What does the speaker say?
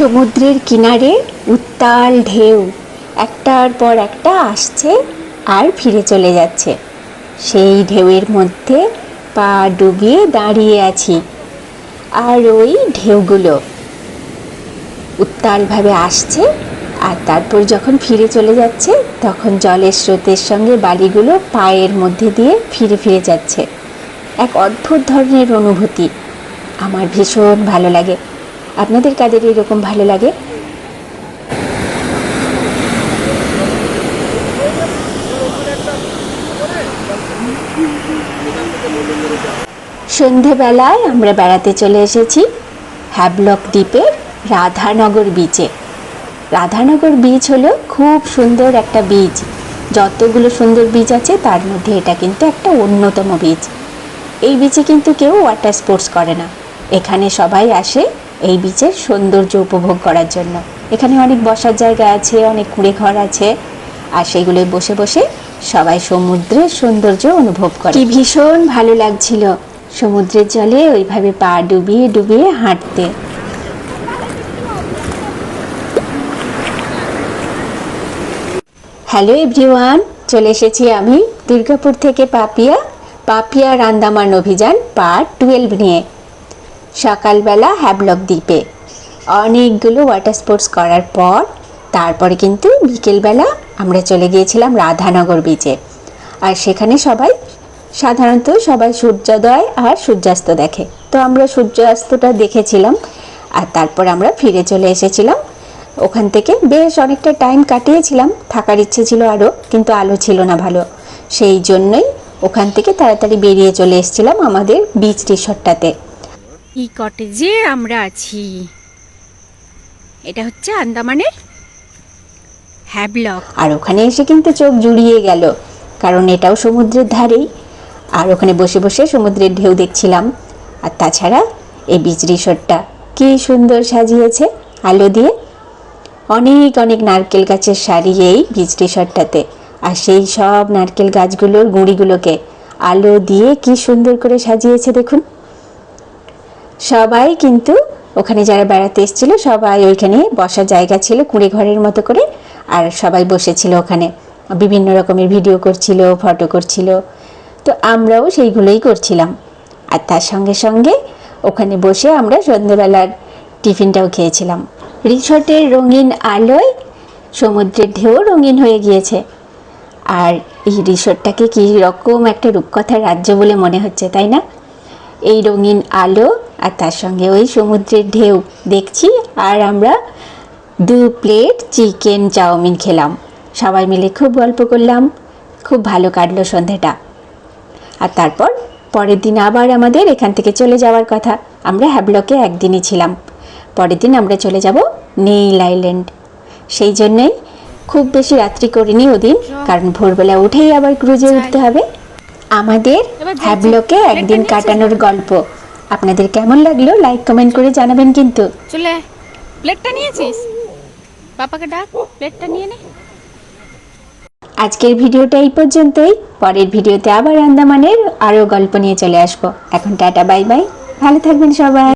সমুদ্রের কিনারে উত্তাল ঢেউ। একটার পর একটা আসছে আর ফিরে চলে যাচ্ছে। সেই ঢেউয়ের মধ্যে পা ডুবিয়ে দাঁড়িয়ে আছি। আর ওই ঢেউগুলো উত্তালভাবে আসছে আর তারপর যখন ফিরে চলে যাচ্ছে, তখন জলের স্রোতের সঙ্গে বালিগুলো পায়ের মধ্যে দিয়ে ফিরে ফিরে যাচ্ছে। এক অদ্ভুত ধরনের অনুভূতি। আমার ভীষণ ভালো লাগে। আপনাদের কাদের এরকম ভালো লাগে? সন্ধেবেলায় আমরা বেড়াতে চলে এসেছি হ্যাবলক দ্বীপের রাধানগর বিচে রাধানগর বিচ হলো খুব সুন্দর একটা বিচ যতগুলো সুন্দর বিচ আছে, তার মধ্যে এটা কিন্তু একটা অন্যতম বিচ এই বিচে কিন্তু কেউ ওয়াটার স্পোর্টস করে না। এখানে সবাই আসে এই বিচের সৌন্দর্য উপভোগ করার জন্য। এখানে অনেক বসার জায়গা আছে, অনেক কুঁড়ে ঘর আছে, আর সেগুলোয় বসে বসে সবাই সমুদ্রের সৌন্দর্য অনুভব করে। কি ভীষণ ভালো লাগছিল সমুদ্রের জলে ওইভাবে পা ডুবিয়ে ডুবিয়ে হাঁটতে। হ্যালো এভরিওয়ান, চলে এসেছি আমি দুর্গাপুর থেকে পাপিয়া পাপিয়া রান্দামান অভিযান পার্ট টুয়েলভ নিয়ে। সকালবেলা হ্যাবলক দ্বীপে। অনেকগুলো ওয়াটার স্পোর্টস করার পর, তারপরে কিন্তু বিকেলবেলা আমরা চলে গিয়েছিলাম রাধানগর বিচে আর সেখানে সবাই, সাধারণত সবাই সূর্যোদয় আর সূর্যাস্ত দেখে। তো আমরা সূর্যাস্তটা দেখেছিলাম, আর তারপর আমরা ফিরে চলে এসেছিলাম। ওখান থেকে বেশ অনেকটা টাইম কাটিয়েছিলাম, থাকার ইচ্ছে ছিল আরও কিন্তু আলো ছিল না ভালো। সেই জন্যই ওখান থেকে তাড়াতাড়ি বেরিয়ে চলে এসেছিলাম আমাদের বিচ রিসর্টটাতে এই কটেজে আমরা আছি। এটা হচ্ছে আন্দামানের হ্যাবলক আর ওখানে এসে কিন্তু চোখ জুড়িয়ে গেল, কারণ এটাও সমুদ্রের ধারেই। আর ওখানে বসে বসে সমুদ্রের ঢেউ দেখছিলাম। আর তাছাড়া এই বিচ রিসোর্টটা কি সুন্দর সাজিয়েছে আলো দিয়ে। অনেক অনেক নারকেল গাছের সারি এই বিচ রিসর্টটাতে আর সেই সব নারকেল গাছগুলোর গুঁড়িগুলোকে আলো দিয়ে কি সুন্দর করে সাজিয়েছে দেখুন। সবাই কিন্তু ওখানে যারা বেড়াতে এসেছিল, সবাই ওইখানে বসার জায়গা ছিল, কুঁড়ে ঘরের মতো করে, আর সবাই বসেছিল ওখানে। বিভিন্ন রকমের ভিডিও করছিল ফটো করছিল। তো আমরাও সেইগুলোই করছিলাম। আর তার সঙ্গে সঙ্গে ওখানে বসে আমরা সন্ধ্যেবেলার টিফিনটাও খেয়েছিলাম। রিসর্টের রঙিন আলোয় সমুদ্রের ঢেউ রঙিন হয়ে গিয়েছে। আর এই রিসর্টটাকে কী রকম একটা রূপকথার রাজ্য বলে মনে হচ্ছে, তাই না? এই রঙিন আলো আর তার সঙ্গে ওই সমুদ্রের ঢেউ দেখছি আর আমরা দু প্লেট চিকেন চাউমিন খেলাম। সবাই মিলে খুব গল্প করলাম। খুব ভালো কাটলো সন্ধেটা। আর তারপর পরের দিন আবার আমাদের এখান থেকে চলে যাওয়ার কথা। আমরা হ্যাবলকে একদিনই ছিলাম। পরের দিন আমরা চলে যাব নীল আইল্যান্ড। সেই জন্যই খুব বেশি রাত্রি করিনি ওদিন কারণ ভোরবেলা উঠেই আবার ক্রুজে উঠতে হবে। আমাদের হ্যাবলকে একদিন কাটানোর গল্প। আপনাদের কেমন লাগল লাইক কমেন্ট করে জানাবেন কিন্তু। চলে প্লেটটা নিয়েছিস? পাপাকে ডাক প্লেটটা নিয়ে নে। আজকের ভিডিওটা এই পর্যন্তই। পরের ভিডিওতে আবার আন্দামানের আরও গল্প নিয়ে চলে আসব। এখন টাটা বাই বাই। ভালো থাকবেন সবাই।